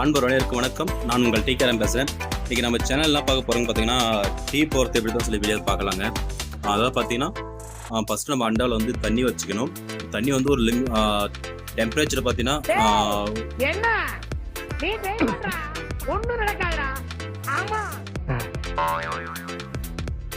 காண்பர் வரையருக்கு வணக்கம். நான் உங்கள் டீ கேரம் பேசுகிறேன் இன்றைக்கி நம்ம சேனல்லாம் பார்க்க போகிறோங்க பார்த்தீங்கன்னா டீ போகிறது எப்படி தான் சொல்லி வீடியோ பார்க்கலாங்க. அதாவது பார்த்தீங்கன்னா ஃபஸ்ட்டு நம்ம அண்டாவில் வந்து தண்ணி வச்சுக்கணும். தண்ணி வந்து ஒரு லிம் டெம்பரேச்சர் பார்த்தீங்கன்னா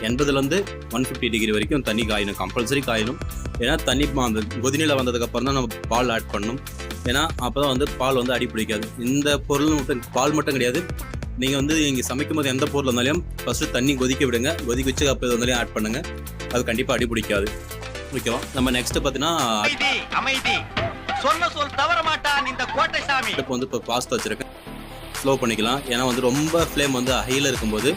எண்பதுலேருந்து ஒன் ஃபிஃப்டி டிகிரி வரைக்கும் தண்ணி காயணும். கம்பல்சரி காயணும். ஏன்னா தண்ணி அந்த கொதிநிலை வந்ததுக்கப்புறம் தான் நம்ம பால் ஆட் பண்ணணும். ஏன்னா அப்போ தான் வந்து பால் வந்து அடி பிடிக்காது. இந்த பொருள் மட்டும் பால் மட்டும் கிடையாது. நீங்கள் வந்து இங்கே சமைக்கும் போது எந்த பொருள் இருந்தாலும் ஃபஸ்ட்டு தண்ணி கொதிக்க விடுங்க. கொதிக்க வச்சு அப்போ இது வந்தாலும் ஆட் பண்ணுங்கள் அது கண்டிப்பாக அடி பிடிக்காது. ஓகேவா? நம்ம நெக்ஸ்ட்டு பார்த்தீங்கன்னா அடுப்பு வந்து இப்போ பாஸ்ட் வச்சுருக்கேன். ஸ்லோ பண்ணிக்கலாம். ஏன்னா வந்து ரொம்ப ஃப்ளேம் வந்து ஹையில் இருக்கும்போது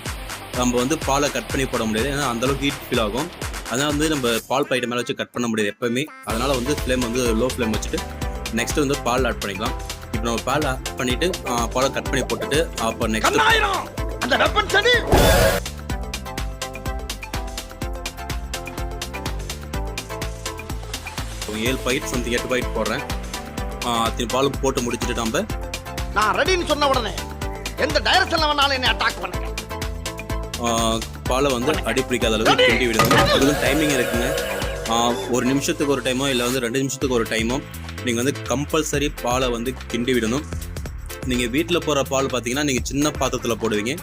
நம்ம வந்து பாலை கட் பண்ணி போட முடியாது. ஏன்னா அந்தளவுக்கு ஹீட் ஃபீல் ஆகும். அதனால் வந்து நம்ம பால் பாக்கெட் மேலே வச்சு கட் பண்ண முடியாது எப்போவுமே. அதனால் வந்து ஃப்ளேம் வந்து லோ ஃப்ளேம் வச்சுட்டு நெக்ஸ்ட் வந்து பால் ஆட் பண்ணிக்கலாம். இப்போ நம்ம பால் ஆட் பண்ணிவிட்டு பாலை கட் பண்ணி போட்டுட்டு அப்போ நெக்ஸ்ட் அந்த வெப்பன் சடி ஏழு பாக்கெட் சம்திங் எட்டு பாக்கெட் போடுறேன். அத்தனை பாலும் போட்டு முடிச்சுட்டு நம்ம நான் ரெடின்னு சொன்ன உடனே எந்த டைரக்ஷன்ல வேணாலும் என்ன அட்டாக் பண்ணுங்க. பாலை வந்து அடி பிடிக்காத அளவுக்கு கிண்டி விடணும் அதுக்கு டைமிங் இருக்குங்க. ஒரு நிமிஷத்துக்கு ஒரு டைமோ இல்லை வந்து ரெண்டு நிமிஷத்துக்கு ஒரு டைமோ நீங்கள் வந்து கம்பல்சரி பாலை வந்து கிண்டி விடணும். நீங்கள் வீட்டில் போகிற பால் பார்த்தீங்கன்னா நீங்கள் சின்ன பாத்திரத்தில் போடுவீங்க.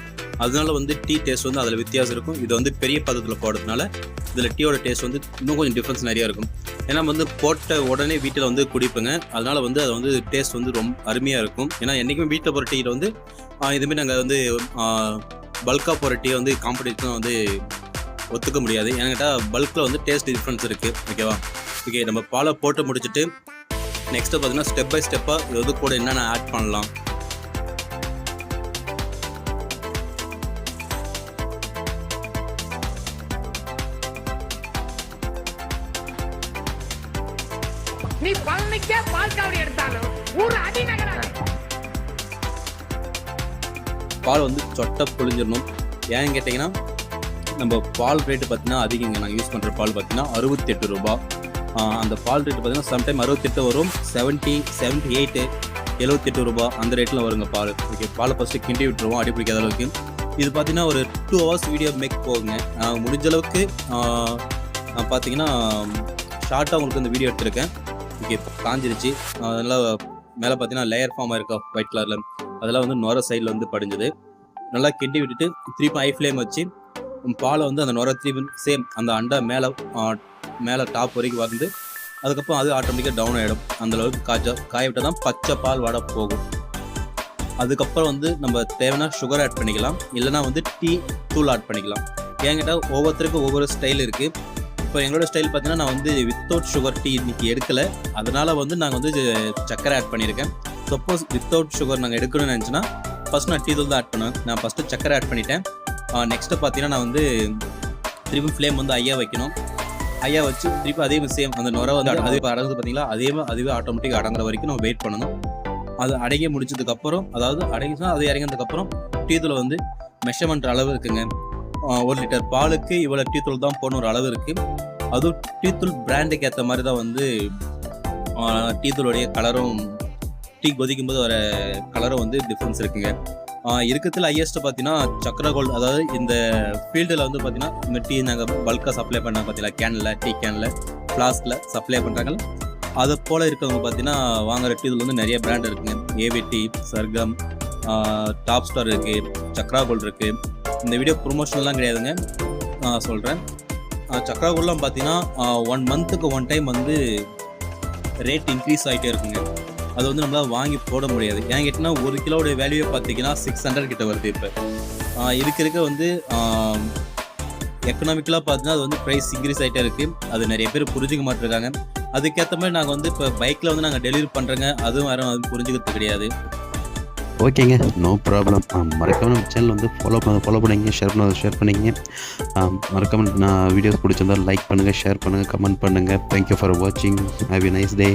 அதனால வந்து டீ டேஸ்ட் வந்து அதில் வித்தியாசம் இருக்கும். இது வந்து பெரிய பாத்திரத்தில் போடுறதுனால இதில் டீயோட டேஸ்ட் வந்து இன்னும் கொஞ்சம் டிஃப்ரென்ஸ் நிறையா இருக்கும். ஏன்னா வந்து போட்ட உடனே வீட்டில் வந்து குடிப்பேங்க. அதனால் வந்து அது வந்து டேஸ்ட் வந்து ரொம்ப அருமையாக இருக்கும். ஏன்னா என்றைக்குமே வீட்டில் போகிற டீயில் வந்து இதுமாரி நாங்கள் வந்து பல்காக போகிற டீ வந்து காம்படிஷன் வந்து ஒத்துக்க முடியாது. ஏன்னா கேட்டால் பல்கில் வந்து டேஸ்ட் டிஃப்ரென்ஸ் இருக்குது ஓகேவா ஓகே நம்ம பாலை போட்டு முடிச்சுட்டு நெக்ஸ்ட்டு பார்த்தீங்கன்னா ஸ்டெப் பை ஸ்டெப்பாக இது கூட என்னென்ன ஆட் பண்ணலாம்? நீ பழனிக்கே பால் காவடி எடுத்தாலும் ஊர் பால் வந்து சொட்டை பொழிஞ்சிடணும். ஏன்னு கேட்டிங்கன்னா நம்ம பால் ரேட்டு பார்த்தீங்கன்னா அதிகங்க. நாங்கள் யூஸ் பண்ணுற பால் பார்த்தீங்கன்னா அறுபத்தெட்டு ரூபா. ஆஹ் அந்த பால் ரேட்டு பார்த்தீங்கன்னா சம்டைம் அறுபத்தெட்டு வரும். செவன்ட்டி செவன்ட்டி எயிட்டு எழுபத்தெட்டு ரூபா அந்த ரேட்டில் வருங்க பால். ஓகே பாலை ஃபஸ்ட்டு கிண்டி விட்டுருவோம் அடி பிடிக்காத அளவுக்கு. இது பார்த்தீங்கன்னா ஒரு டூ ஹவர்ஸ் வீடியோ மேக் போகுங்க. முடிஞ்ச அளவுக்கு நான் பார்த்தீங்கன்னா ஷார்ட்டாக உங்களுக்கு இந்த வீடியோ எடுத்திருக்கேன். ஓகே காஞ்சிருச்சு. அதனால் மேலே பார்த்தீங்கன்னா லேயர் ஃபார்மாக இருக்கா ஒயிட் கலரில் அதெல்லாம் வந்து நுர சைடில் வந்து படிஞ்சது. நல்லா கிண்டி விட்டுட்டு திருப்பி ஐ ஃப்ளேம் வச்சு பாலை வந்து அந்த நுர திருப்பி சேம் அந்த அண்டா மேலே மேலே டாப் வரைக்கும் வந்து அதுக்கப்புறம் அது ஆட்டோமேட்டிக்காக டவுன் ஆகிடும் அந்தளவுக்கு காய்ச்சா காய விட்டால் தான் பச்சை பால் வடை போகும். அதுக்கப்புறம் வந்து நம்ம தேவைன்னா சுகர் ஆட் பண்ணிக்கலாம். இல்லைனா வந்து டீ தூள் ஆட் பண்ணிக்கலாம். ஏங்கிட்ட ஒவ்வொருத்தருக்கும் ஒவ்வொரு ஸ்டைல் இருக்குது இப்போ எங்களோட ஸ்டைல் பார்த்தீங்கன்னா நான் வந்து வித்தவுட் சுகர் டீ இன்னைக்கு எடுக்கலை. அதனால் வந்து நாங்கள் வந்து சக்கரை ஆட் பண்ணியிருக்கேன். சப்போஸ் வித்தவுட் சுகர் நாங்கள் எடுக்கணும்னு நினச்சினா ஃபஸ்ட் நான் டீ தூள் தான் ஆட் பண்ணுவேன். நான் ஃபஸ்ட்டு சக்கரை ஆட் பண்ணிட்டேன். நெக்ஸ்ட்டு பார்த்தீங்கன்னா நான் வந்து திருப்பி ஃப்ளேம் வந்து ஐயா வைக்கணும். ஐயா வச்சு திருப்பி அதே சேம் அந்த நுர வந்து அதே அடங்குது பார்த்தீங்களா அதே அதுவே ஆட்டோமேட்டிக் அடங்குற வரைக்கும் நம்ம வெயிட் பண்ணணும். அது அடங்கி முடிச்சதுக்கப்புறம் அதாவது அடங்கிச்சுன்னா அது இறங்கினதுக்கப்புறம் டீ தூள் வந்து மெஷர்மெண்ட் அளவு இருக்குங்க. ஒரு லிட்டர் பாலுக்கு இவ்வளோ டீ தூள் தான் போகணும் ஒரு அளவு இருக்குது அதுவும் டீ தூள் பிராண்டுக்கு ஏற்ற மாதிரி தான் வந்து ஆஹ் டீ தூளுடைய கலரும் டீ கொதிக்கும் போது வர கலரும் வந்து டிஃப்ரென்ஸ் இருக்குங்க. இருக்கிறதுல ஹையஸ்ட் பார்த்தீங்கன்னா சக்கர கோல்டு அதாவது இந்த ஃபீல்டில் வந்து பார்த்தீங்கன்னா இந்த டீ நாங்கள் பல்காக சப்ளை பண்ண பார்த்தீங்களா? கேனில் டீ கேனில் ஃப்ளாஸ்கில் சப்ளை பண்ணுறாங்க அது போல் இருக்கிறவங்க பார்த்தீங்கன்னா வாங்குற டீ வந்து நிறைய பிராண்ட் இருக்குங்க. ஏவிடி சர்க்கம் டாப் ஸ்டார் இருக்குது சக்ரா கோல்டு இருக்குது இந்த வீடியோ ப்ரொமோஷனல்லாம் கிடையாதுங்க. நான் சொல்கிறேன் சக்ரா கோல்டெலாம் பார்த்தீங்கன்னா ஒன் மந்த்துக்கு ஒன் டைம் வந்து ரேட் இன்க்ரீஸ் ஆகிட்டே இருக்குங்க. அது வந்து நம்மளால் வாங்கி போட முடியாது. ஏன் கேட்டிங்கன்னா ஒரு கிலோடைய வேல்யூவை பார்த்தீங்கன்னா சிக்ஸ் ஹண்ட்ரட் கிட்ட வருது இப்போ. இருக்க இருக்க வந்து எக்கனாமிக்கலாக பார்த்தீங்கன்னா அது வந்து ப்ரைஸ் இன்க்ரீஸ் ஆகிட்டே இருக்குது அது நிறைய பேர் புரிஞ்சுக்க மாட்டிருக்காங்க. அதுக்கேற்ற மாதிரி நாங்கள் வந்து இப்போ பைக்கில் வந்து நாங்கள் டெலிவரி பண்ணுறோங்க அதுவும் யாரும் அது புரிஞ்சுக்கிறது கிடையாது. ஓகேங்க. நோ ப்ராப்ளம் மறக்காமல் நம்ம சேனல் வந்து ஃபாலோ பண்ண ஃபாலோ பண்ணிங்க ஷேர் பண்ண ஷேர் பண்ணிங்க மறக்காமல் நான் வீடியோஸ் பிடிச்சிருந்தால் லைக் பண்ணுங்கள் ஷேர் பண்ணுங்கள் கமெண்ட் பண்ணுங்கள் தேங்க்யூ ஃபார் வாட்சிங் ஹாவ் எ நைஸ் டே